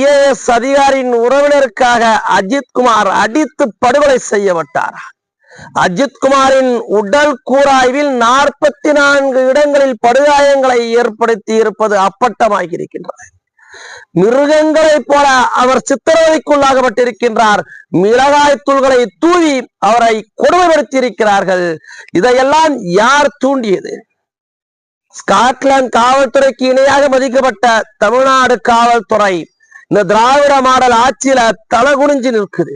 IAS அதிகாரியின் உறவினருக்காக அஜித்குமார் அடித்து படுகொலை செய்யப்பட்டார் அஜித்குமாரின் உடல் கூராய்வில் நாற்பத்தி நான்கு இடங்களில் படுகாயங்களை ஏற்படுத்தி இருப்பது அப்பட்டமாகி இருக்கின்றது மிருகங்களைப் போல அவர் சித்திரவதைக்குள்ளாகப்பட்டிருக்கின்றார். மிளகாய் தூள்களை தூவி அவரை கொடுமைப்படுத்தி இருக்கிறார்கள் இதையெல்லாம் யார் தூண்டியது? ஸ்காட்லாந்து காவல்துறைக்கு இணையாக மதிக்கப்பட்ட தமிழ்நாடு காவல்துறை இந்த திராவிட மாடல் ஆட்சியில தலை குனிஞ்சு நிற்குது.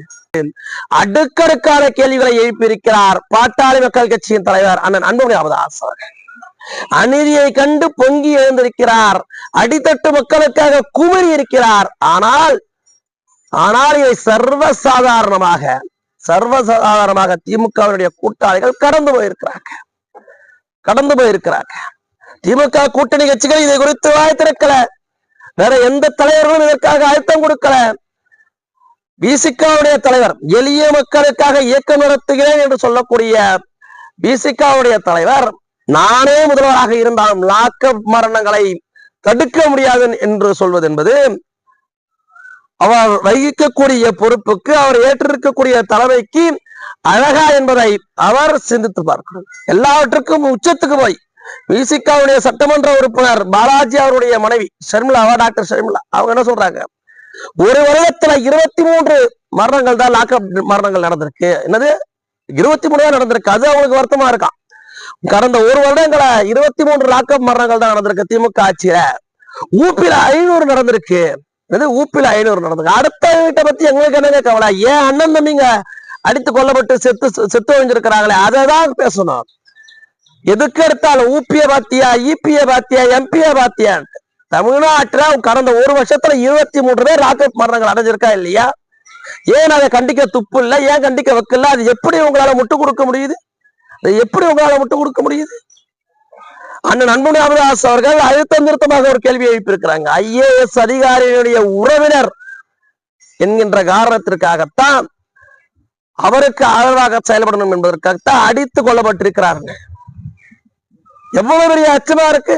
அடுக்கடுக்கான கேள்விகளை எழுப்பியிருக்கிறார் பாட்டாளி மக்கள் கட்சியின் தலைவர் அண்ணன் அன்புமணி ராமதாஸ் அநீதியை கண்டு பொங்கி எழுந்திருக்கிறார். அடித்தட்டு மக்களுக்காக குமரி இருக்கிறார். ஆனால் ஆனால் இதை சர்வசாதாரணமாக சர்வசாதாரணமாக திமுகவினுடைய கூட்டாளிகள் கடந்து போயிருக்கிறாங்க கடந்து போயிருக்கிறாங்க திமுக கூட்டணி கட்சிகள் இதை குறித்து வாய் திறக்கல வேற எந்த தலைவர்களும் இதற்காக அழுத்தம் கொடுக்கல. பிசிகாவுடைய தலைவர் எளிய மக்களுக்காக இயக்கம் நடத்துகிறேன் என்று சொல்லக்கூடிய பிசிகாவுடைய தலைவர் நானே முதல்வராக இருந்தாலும் லாக்கப் மரணங்களை தடுக்க முடியாது என்று சொல்வது என்பது அவர் வகிக்கக்கூடிய பொறுப்புக்கு அவர் ஏற்றிருக்கக்கூடிய தலைமைக்கு அழகா என்பதை அவர் சிந்தித்து பார்க்கணும். எல்லாவற்றுக்கும் உச்சத்துக்கு போய் விசிகாவுடைய சட்டமன்ற உறுப்பினர் பாலாஜி அவருடைய மனைவி ஷர்மிளாவா டாக்டர் ஷர்மிளா. அவங்க என்ன சொல்றாங்க? ஒரு வருடத்துல இருபத்தி மூன்று மரணங்கள் தான் லாக்அப் மரணங்கள் நடந்திருக்கு. என்னது? இருபத்தி மூணு தான் நடந்திருக்கு. அது அவங்களுக்கு வருத்தமா இருக்கான் கடந்த ஒரு வருடங்கள இருபத்தி மூன்று லாக்அப் மரணங்கள் தான் நடந்திருக்கு. திமுக ஆட்சியில ஊப்பில ஐநூறு நடந்திருக்கு. என்னது? ஊப்பில ஐநூறு நடந்திருக்கு. அடுத்த வீட்டை பத்தி எங்களுக்கு என்னங்க கவலை? ஏன் அண்ணன் தம்பிங்க அடித்து கொல்லப்பட்டு செத்து செத்து ஒழிஞ்சிருக்கிறாங்களே? அதை தான் பேசணும். எதுக்கு எடுத்தாலும் ஊப்பிய பாத்தியா இபிய பாத்தியா எம்பிய பாத்தியா தமிழ்நாட்டுல கடந்த ஒரு வருஷத்துல இருபத்தி மூன்று பேர் ராக்கெட் மரணங்கள் அடைஞ்சிருக்கா இல்லையா? ஏன் அதை கண்டிக்க துப்பு இல்ல ஏன் கண்டிக்க வைக்கல? அது எப்படி உங்களால முட்டு கொடுக்க முடியுது? அது எப்படி உங்களால முட்டு கொடுக்க முடியுது? அண்ணன் அன்புமணி ராமதாஸ் அவர்கள் அழுத்தம் திருத்தமாக ஒரு கேள்வி எழுப்பியிருக்கிறாங்க. ஐஏஎஸ் அதிகாரியினுடைய உறவினர் என்கின்ற காரணத்திற்காகத்தான் அவருக்கு ஆதரவாக செயல்படணும் என்பதற்காகத்தான் அடித்து கொல்லப்பட்டிருக்கிறாருங்க எவ்வளவு பெரிய அச்சமா இருக்கு?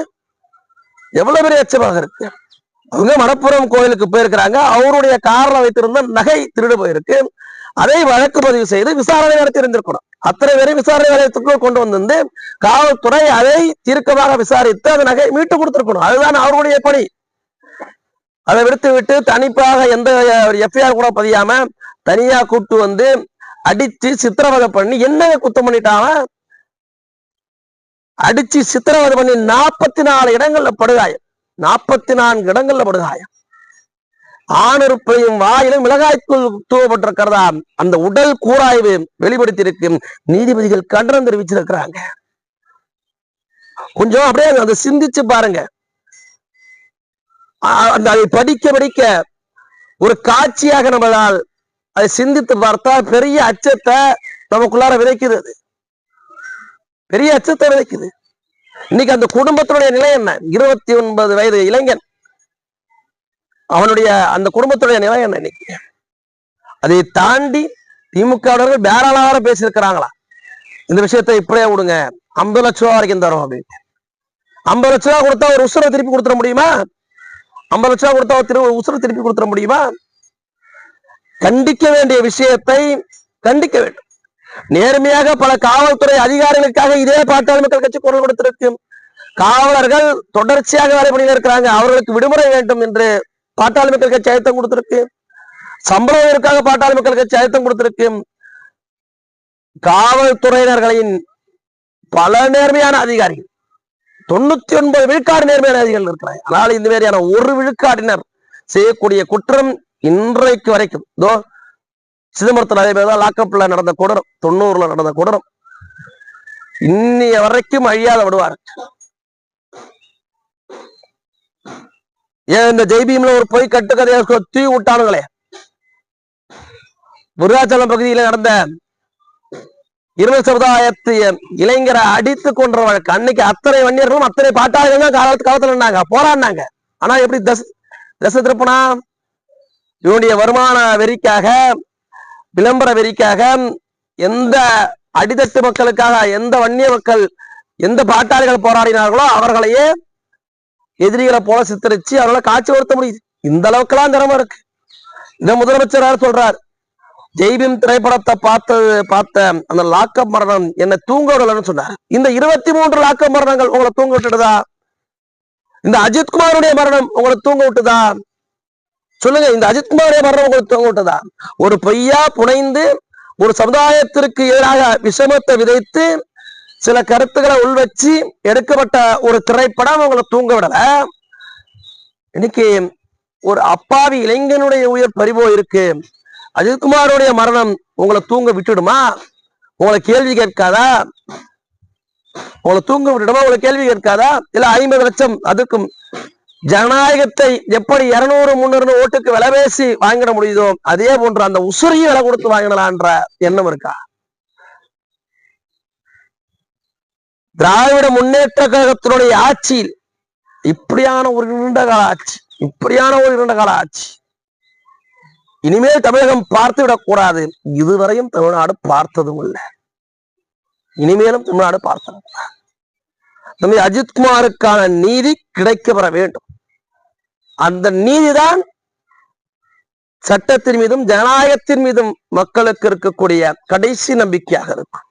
எவ்வளவு பெரிய அச்சமாக இருக்கு? அவங்க மணப்புறம் கோயிலுக்கு போயிருக்கிறாங்க. அவருடைய காரில் வைத்திருந்த நகை திருடு போயிருக்கு. அதை வழக்கு பதிவு செய்து விசாரணை நடத்தி இருந்திருக்கணும் அத்தனை பேரும் விசாரணை நிலையத்துக்குள் கொண்டு வந்து காவல்துறை அதை தீர்க்கமாக விசாரித்து அந்த நகை மீட்டு கொடுத்திருக்கணும். அதுதான் அவருடைய பணி. அதை விடுத்து விட்டு தனிப்பாக எந்த எஃப்ஐஆர் கூட பதியாம தனியா கூட்டு வந்து அடிச்சு சித்திரவதை பண்ணி என்ன குத்தம் பண்ணிட்டாங்க அடிச்சு சித்திரவதை பண்ணி நாற்பத்தி நாலு இடங்கள்ல படுகாயம். நாற்பத்தி நான்கு இடங்கள்ல படுகாயம். ஆணுறுப்பையும் வாயிலும் மிளகாய்க்குள் தூவப்பட்டிருக்கிறதா? அந்த உடல் கூராய்வு வெளிப்படுத்தி இருக்கும் நீதிபதிகள் கண்டனம் தெரிவிச்சிருக்கிறாங்க. கொஞ்சம் அப்படியே அதை சிந்திச்சு பாருங்க. அந்த அதை படிக்க படிக்க ஒரு காட்சியாக நம்மளால் அதை சிந்தித்து பார்த்தா பெரிய அச்சத்தை நமக்குள்ளார விதைக்குது அது. பெரிய அச்சத்தை விதைக்குது. இன்னைக்கு அந்த குடும்பத்தினுடைய நிலை என்ன? இருபத்தி ஒன்பது வயது இளைஞன். அவனுடைய அந்த குடும்பத்துடைய நிலை என்ன இன்னைக்கு? அதை தாண்டி திமுகவினர்கள் பேரளவாக பேசியிருக்கிறாங்களா? இந்த விஷயத்தை இப்படியே விடுங்க. ஐம்பது லட்ச ரூபா வரைக்கும் தரும் அப்படின்ட்டு ஐம்பது லட்ச ரூபா கொடுத்தா ஒரு உசுரை திருப்பி கொடுத்துட முடியுமா? ஐம்பது லட்ச ரூபா கொடுத்தா ஒரு திரு உசுரை திருப்பி கொடுத்துட முடியுமா? கண்டிக்க வேண்டிய விஷயத்தை கண்டிக்க வேண்டும். நேர்மையாக பல காவல்துறை அதிகாரிகளுக்காக இதே பாட்டாளி மக்கள் கட்சி குரல் கொடுத்திருக்கு காவலர்கள் தொடர்ச்சியாக வேலை பண்ணிட்டு இருக்கிறாங்க. அவர்களுக்கு விடுமுறை வேண்டும் என்று பாட்டாளி மக்கள் கட்சி அழுத்தம் கொடுத்திருக்கு. சம்பளத்திற்காக பாட்டாளி மக்கள் கட்சி அழுத்தம் கொடுத்திருக்கு. காவல்துறையினர்களின் பல நேர்மையான அதிகாரிகள் தொண்ணூத்தி ஒன்பது விழுக்காடு நேர்மையான அதிகாரிகள் இருக்கிறாங்க. ஆனால் இந்த மாதிரியான ஒரு விழுக்காட்டினர் செய்யக்கூடிய குற்றம் இன்றைக்கு வரைக்கும். இதோ சிதம்பரத்தில் அதே மாதிரி தான் லாக்கப்ல நடந்த கொடரம் தொண்ணூறுல நடந்த கொடரம். இன்னைய வரைக்கும் அழியாத விடுவார். ஏன் இந்த ஜெய்பீம்ல ஒரு பொய் கட்டுக்கதையை தீ விட்டானுங்களே? விருதாச்சலம் பகுதியில நடந்த இருபது சமுதாயத்து இளைஞரை அடித்து கொன்ற வழக்கு. அன்னைக்கு அத்தனை வன்னியர்களும் அத்தனை பாட்டாளிகளும் காலத்து காலத்துல நின்னாங்க போராடினாங்க. ஆனா எப்படி தச தச திருப்பினா இவனுடைய வருமான வெறிக்காக விளம்பர வெறிக்காக எந்த அடித்தட்டு மக்களுக்காக எந்த வன்னிய மக்கள் எந்த பாட்டாளிகள் போராடினார்களோ அவர்களையே எதிரிகளை போல சித்தரிச்சு அவர்களை காட்சி வருத்த முடியுது இந்த அளவுக்கெல்லாம் திறமை இருக்கு. இந்த முதலமைச்சர் சொல்றார்? ஜெய்பீம் திரைப்படத்தை பார்த்தது பார்த்த அந்த லாக்க மரணம் என்னை தூங்க விடலன்னு சொன்னார். இந்த இருபத்தி மூன்று லாக்க மரணங்கள் உங்களை தூங்க விட்டுடுதா? இந்த அஜித்குமாருடைய மரணம் உங்களை தூங்க விட்டுதா? சொல்லுங்க இந்த அஜித்குமாருடைய மரணம் உங்களுக்கு தூங்க விட்டதா ஒரு பொய்யா புனைந்து ஒரு சமுதாயத்திற்கு எதிராக விஷமத்தை விதைத்து சில கருத்துக்களை உள்வச்சு எடுக்கப்பட்ட ஒரு திரைப்படம் உங்களை தூங்க விடல. இன்னைக்கு ஒரு அப்பாவி இளைஞனுடைய உயிர் பரிவோ இருக்கு. அஜித்குமாருடைய மரணம் உங்களை தூங்க விட்டுடுமா? உங்களை கேள்வி கேட்காதா? உங்களை தூங்க விட்டுடுமா? உங்களை கேள்வி கேட்காதா? இல்ல ஐம்பது லட்சம் அதுக்கும் ஜனநாயகத்தை எப்படி இருநூறு முன்னூறு ஓட்டுக்கு விலை பேசி வாங்கிட முடியுதோ அதே போன்று அந்த உசுரையும் விலை கொடுத்து வாங்கிடலான்ற எண்ணம் இருக்கா? திராவிட முன்னேற்ற கழகத்தினுடைய ஆட்சியில் இப்படியான ஒரு இருண்ட கால ஆட்சி இப்படியான ஒரு இருண்ட கால ஆட்சி. இனிமேல் தமிழகம் பார்த்து விடக்கூடாது. இதுவரையும் தமிழ்நாடு பார்த்ததும் இல்லை. இனிமேலும் தமிழ்நாடு பார்த்ததும் நம்ம அஜித்குமாருக்கான நீதி கிடைக்கப்பெற வேண்டும். அந்த நீதிதான் சட்டத்தின் மீதும் ஜனநாயகத்தின் மீதும் மக்களுக்கு இருக்கக்கூடிய கடைசி நம்பிக்கையாக இருக்கும்.